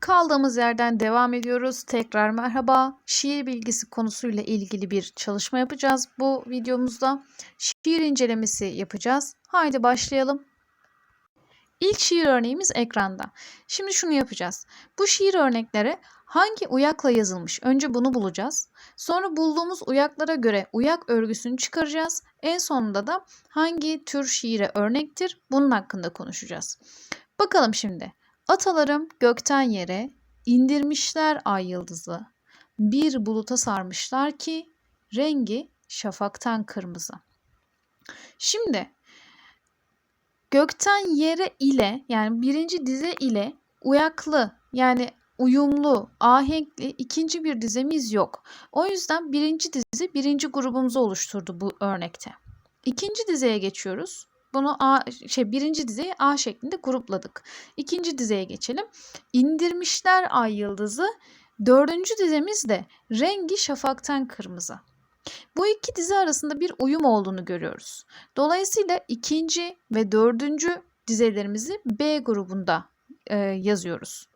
Kaldığımız yerden devam ediyoruz. Tekrar merhaba. Şiir bilgisi konusuyla ilgili bir çalışma yapacağız bu videomuzda. Şiir incelemesi yapacağız. Haydi başlayalım. İlk şiir örneğimiz ekranda. Şimdi şunu yapacağız. Bu şiir örnekleri hangi uyakla yazılmış? Önce bunu bulacağız. Sonra bulduğumuz uyaklara göre uyak örgüsünü çıkaracağız. En sonunda da hangi tür şiire örnektir? Bunun hakkında konuşacağız. Bakalım şimdi. Atalarım gökten yere indirmişler ay yıldızı. Bir buluta sarmışlar ki rengi şafaktan kırmızı. Şimdi gökten yere ile yani birinci dize ile uyaklı yani uyumlu, ahenkli ikinci bir dizemiz yok. O yüzden birinci dizi birinci grubumuzu oluşturdu bu örnekte. İkinci dizeye geçiyoruz. Bunu A, şey birinci dizeyi A şeklinde grupladık. İkinci dizeye geçelim. İndirmişler ay yıldızı. Dördüncü dizemiz de rengi şafaktan kırmızı. Bu iki dizi arasında bir uyum olduğunu görüyoruz. Dolayısıyla ikinci ve dördüncü dizelerimizi B grubunda e, yazıyoruz.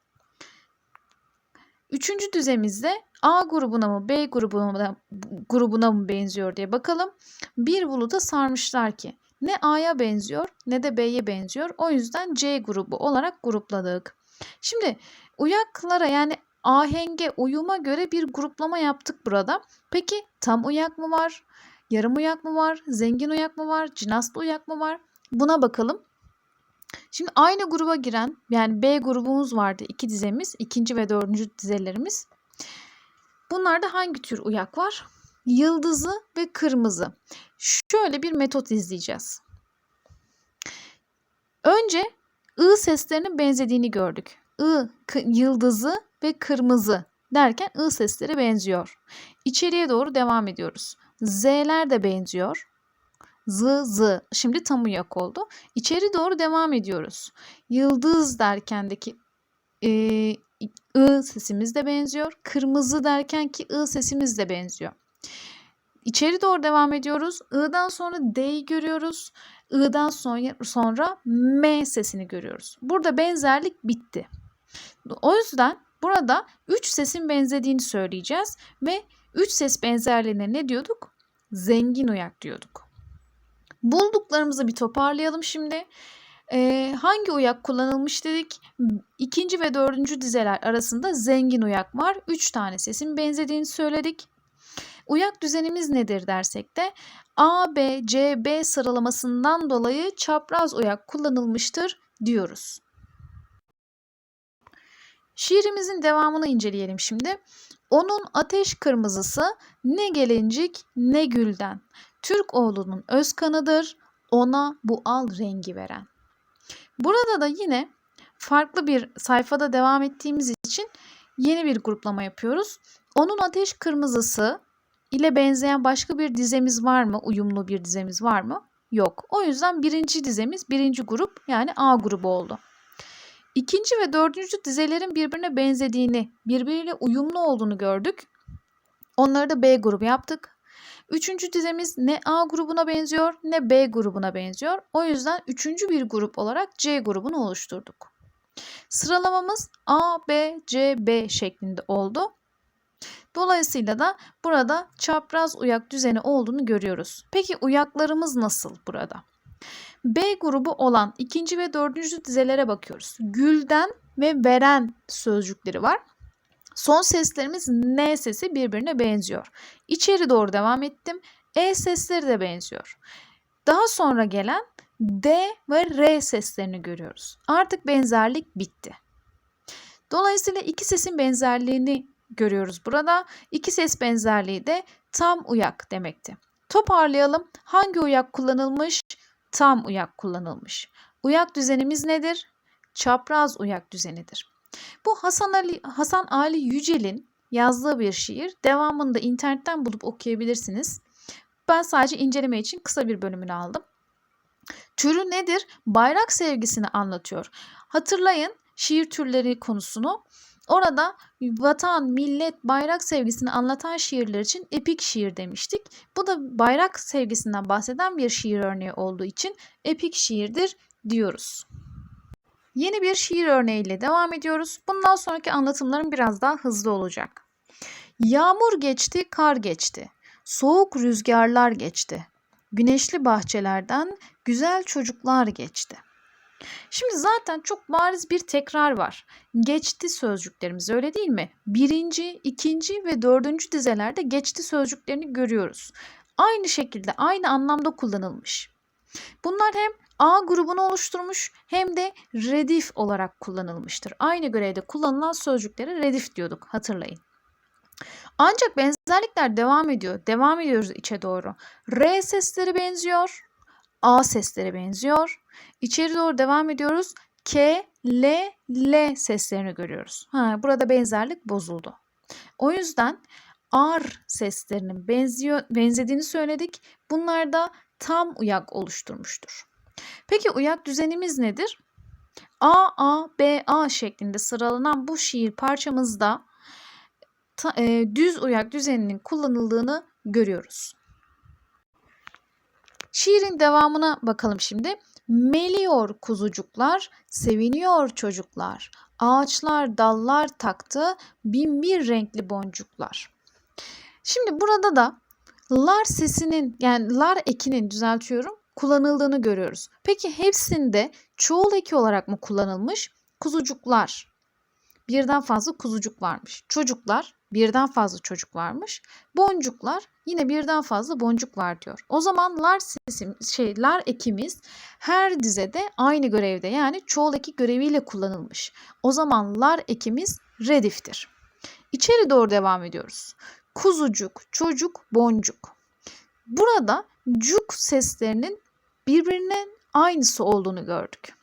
Üçüncü dizemizde A grubuna mı B grubuna, grubuna mı benziyor diye bakalım. Bir buluta sarmışlar ki ne A'ya benziyor ne de B'ye benziyor. O yüzden C grubu olarak grupladık. Şimdi uyaklara yani ahenge, uyuma göre bir gruplama yaptık burada. Peki tam uyak mı var? Yarım uyak mı var? Zengin uyak mı var? Cinaslı uyak mı var? Buna bakalım. Şimdi aynı gruba giren yani B grubumuz vardı iki dizemiz. ikinci ve dördüncü dizelerimiz. Bunlarda hangi tür uyak var? Yıldızı ve kırmızı. Şöyle bir metot izleyeceğiz. Önce ı seslerinin benzediğini gördük. I, yıldızı ve kırmızı derken ı sesleri benziyor. İçeriye doğru devam ediyoruz. Z'ler de benziyor. Z, z. Şimdi tam uyak oldu. İçeri doğru devam ediyoruz. Yıldız derkendeki e, ı sesimiz de benziyor. Kırmızı derken ki ı sesimiz de benziyor. İçeri doğru devam ediyoruz. I'dan sonra D'yi görüyoruz. I'dan sonra, sonra M sesini görüyoruz. Burada benzerlik bitti. O yüzden burada 3 sesin benzediğini söyleyeceğiz ve 3 ses benzerliğine ne diyorduk? Zengin uyak diyorduk. Bulduklarımızı bir toparlayalım şimdi. Ee, hangi uyak kullanılmış dedik? İkinci ve dördüncü dizeler arasında zengin uyak var. Üç tane sesin benzediğini söyledik. Uyak düzenimiz nedir dersek de A, B, C, B sıralamasından dolayı çapraz uyak kullanılmıştır diyoruz. Şiirimizin devamını inceleyelim şimdi. Onun ateş kırmızısı ne gelincik ne gülden. Türk oğlunun öz kanıdır ona bu al rengi veren. Burada da yine farklı bir sayfada devam ettiğimiz için yeni bir gruplama yapıyoruz. Onun ateş kırmızısı ile benzeyen başka bir dizemiz var mı? Uyumlu bir dizemiz var mı? Yok. O yüzden birinci dizemiz birinci grup yani A grubu oldu. İkinci ve dördüncü dizelerin birbirine benzediğini, birbiriyle uyumlu olduğunu gördük. Onları da B grubu yaptık. Üçüncü dizemiz ne A grubuna benziyor ne B grubuna benziyor. O yüzden üçüncü bir grup olarak C grubunu oluşturduk. Sıralamamız A, B, C, B şeklinde oldu. Dolayısıyla da burada çapraz uyak düzeni olduğunu görüyoruz. Peki uyaklarımız nasıl burada? B grubu olan ikinci ve dördüncü dizelere bakıyoruz. Gülden ve veren sözcükleri var. Son seslerimiz N sesi birbirine benziyor. İçeri doğru devam ettim. E sesleri de benziyor. Daha sonra gelen D ve R seslerini görüyoruz. Artık benzerlik bitti. Dolayısıyla iki sesin benzerliğini görüyoruz burada. İki ses benzerliği de tam uyak demekti. Toparlayalım. Hangi uyak kullanılmış? Tam uyak kullanılmış. Uyak düzenimiz nedir? Çapraz uyak düzenidir. Bu Hasan Ali Hasan Ali Yücel'in yazdığı bir şiir. Devamını da internetten bulup okuyabilirsiniz. Ben sadece inceleme için kısa bir bölümünü aldım. Türü nedir? Bayrak sevgisini anlatıyor. Hatırlayın şiir türleri konusunu. Orada vatan, millet, bayrak sevgisini anlatan şiirler için epik şiir demiştik. Bu da bayrak sevgisinden bahseden bir şiir örneği olduğu için epik şiirdir diyoruz. Yeni bir şiir örneğiyle devam ediyoruz. Bundan sonraki anlatımlarım biraz daha hızlı olacak. Yağmur geçti, kar geçti. Soğuk rüzgarlar geçti. Güneşli bahçelerden güzel çocuklar geçti. Şimdi zaten çok bariz bir tekrar var. Geçti sözcüklerimiz öyle değil mi? Birinci, ikinci ve dördüncü dizelerde geçti sözcüklerini görüyoruz. Aynı şekilde aynı anlamda kullanılmış. Bunlar hem A grubunu oluşturmuş hem de redif olarak kullanılmıştır. Aynı görevde kullanılan sözcüklere redif diyorduk hatırlayın. Ancak benzerlikler devam ediyor. Devam ediyoruz içe doğru. R sesleri benziyor. A sesleri benziyor. İçeri doğru devam ediyoruz. K, L, L seslerini görüyoruz. Ha, burada benzerlik bozuldu. O yüzden R seslerinin benziyor, benzediğini söyledik. Bunlar da tam uyak oluşturmuştur. Peki uyak düzenimiz nedir? A, A, B, A şeklinde sıralanan bu şiir parçamızda ta, e, düz uyak düzeninin kullanıldığını görüyoruz. Şiirin devamına bakalım şimdi. Meliyor kuzucuklar, seviniyor çocuklar. Ağaçlar dallar taktı, bin bir renkli boncuklar. Şimdi burada da lar sesinin yani lar ekinin düzeltiyorum kullanıldığını görüyoruz. Peki hepsinde çoğul eki olarak mı kullanılmış? Kuzucuklar. Birden fazla kuzucuk varmış. Çocuklar birden fazla çocuk varmış. Boncuklar yine birden fazla boncuk var diyor. O zaman lar sesim şey lar ekimiz her dizede aynı görevde yani çoğul eki göreviyle kullanılmış. O zaman lar ekimiz rediftir. İçeri doğru devam ediyoruz. Kuzucuk, çocuk, boncuk. Burada cuk seslerinin birbirinin aynısı olduğunu gördük.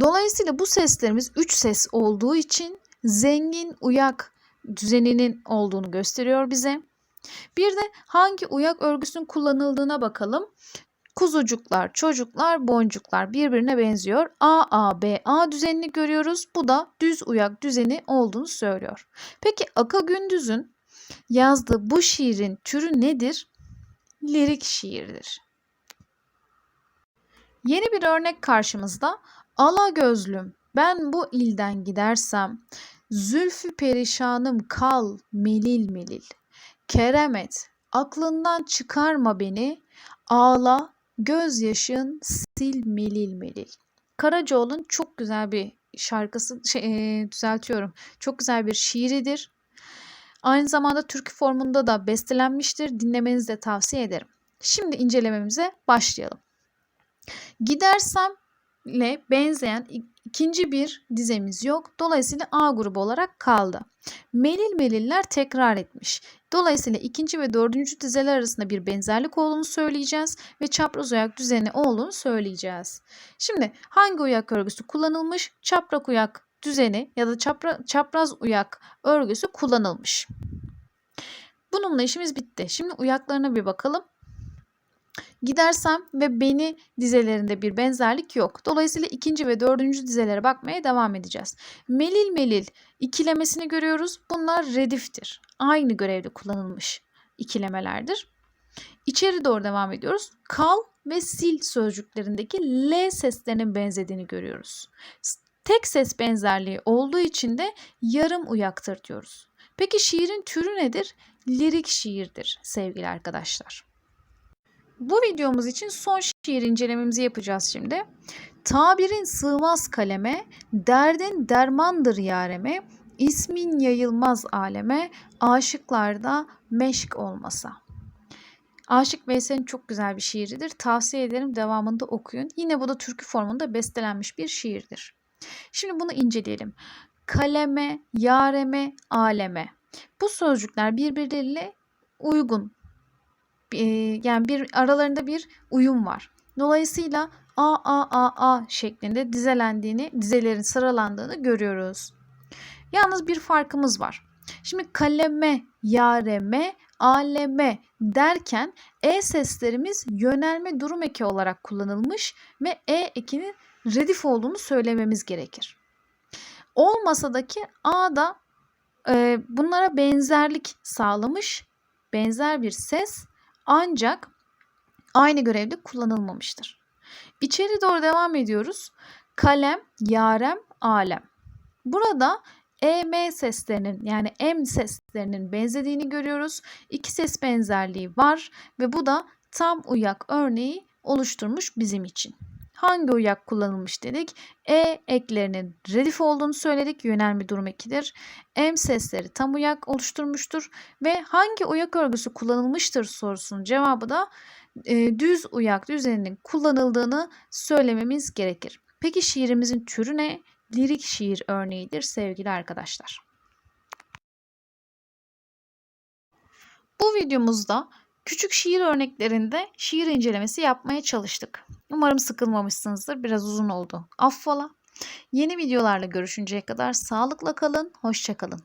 Dolayısıyla bu seslerimiz üç ses olduğu için zengin uyak düzeninin olduğunu gösteriyor bize. Bir de hangi uyak örgüsünün kullanıldığına bakalım. Kuzucuklar, çocuklar, boncuklar birbirine benziyor. A, A, B, A düzenini görüyoruz. Bu da düz uyak düzeni olduğunu söylüyor. Peki Aka Gündüz'ün yazdığı bu şiirin türü nedir? Lirik şiirdir. Yeni bir örnek karşımızda. Ala gözlüm ben bu ilden gidersem zülfü perişanım kal melil melil. Keremet aklından çıkarma beni ağla gözyaşın sil melil melil. Karacaoğlu'nun çok güzel bir şarkısı şey, e, düzeltiyorum. Çok güzel bir şiiridir. Aynı zamanda türkü formunda da bestelenmiştir. Dinlemenizi de tavsiye ederim. Şimdi incelememize başlayalım. Gidersemle benzeyen ikinci bir dizemiz yok. Dolayısıyla A grubu olarak kaldı. Melil meliller tekrar etmiş. Dolayısıyla ikinci ve dördüncü dizeler arasında bir benzerlik olduğunu söyleyeceğiz ve çapraz uyak düzeni olduğunu söyleyeceğiz. Şimdi hangi uyak örgüsü kullanılmış? Çapraz uyak düzeni ya da çapra, çapraz uyak örgüsü kullanılmış. Bununla işimiz bitti. Şimdi uyaklarına bir bakalım. Gidersem ve beni dizelerinde bir benzerlik yok. Dolayısıyla ikinci ve dördüncü dizelere bakmaya devam edeceğiz. Melil melil ikilemesini görüyoruz. Bunlar rediftir. Aynı görevde kullanılmış ikilemelerdir. İçeri doğru devam ediyoruz. Kal ve sil sözcüklerindeki L seslerinin benzediğini görüyoruz. Tek ses benzerliği olduğu için de yarım uyaktır diyoruz. Peki şiirin türü nedir? Lirik şiirdir sevgili arkadaşlar. Bu videomuz için son şiir incelememizi yapacağız şimdi. Tabirin sığmaz kaleme, derdin dermandır yareme, ismin yayılmaz aleme, aşıklarda meşk olmasa. Aşık Veysel'in çok güzel bir şiiridir. Tavsiye ederim devamında okuyun. Yine bu da türkü formunda bestelenmiş bir şiirdir. Şimdi bunu inceleyelim. Kaleme, yareme, aleme. Bu sözcükler birbirleriyle uygun. Yani bir aralarında bir uyum var. Dolayısıyla A A A A şeklinde dizelendiğini, dizelerin sıralandığını görüyoruz. Yalnız bir farkımız var. Şimdi kaleme, yareme, aleme derken e seslerimiz yönelme durum eki olarak kullanılmış ve e ekinin redif olduğunu söylememiz gerekir. Olmasadaki A da e, bunlara benzerlik sağlamış, benzer bir ses ancak aynı görevde kullanılmamıştır. İçeri doğru devam ediyoruz. kalem, yarem, alem. Burada e, m seslerinin yani m seslerinin benzediğini görüyoruz. İki ses benzerliği var ve bu da tam uyak örneği oluşturmuş bizim için. Hangi uyak kullanılmış dedik? E eklerinin redif olduğunu söyledik. Yönelme durum ekidir. M sesleri tam uyak oluşturmuştur. Ve hangi uyak örgüsü kullanılmıştır sorusunun cevabı da e, düz uyak düzeninin kullanıldığını söylememiz gerekir. Peki şiirimizin türü ne? Lirik şiir örneğidir sevgili arkadaşlar. Bu videomuzda küçük şiir örneklerinde şiir incelemesi yapmaya çalıştık. Umarım sıkılmamışsınızdır. Biraz uzun oldu. Affola. Yeni videolarla görüşünceye kadar sağlıkla kalın, hoşça kalın.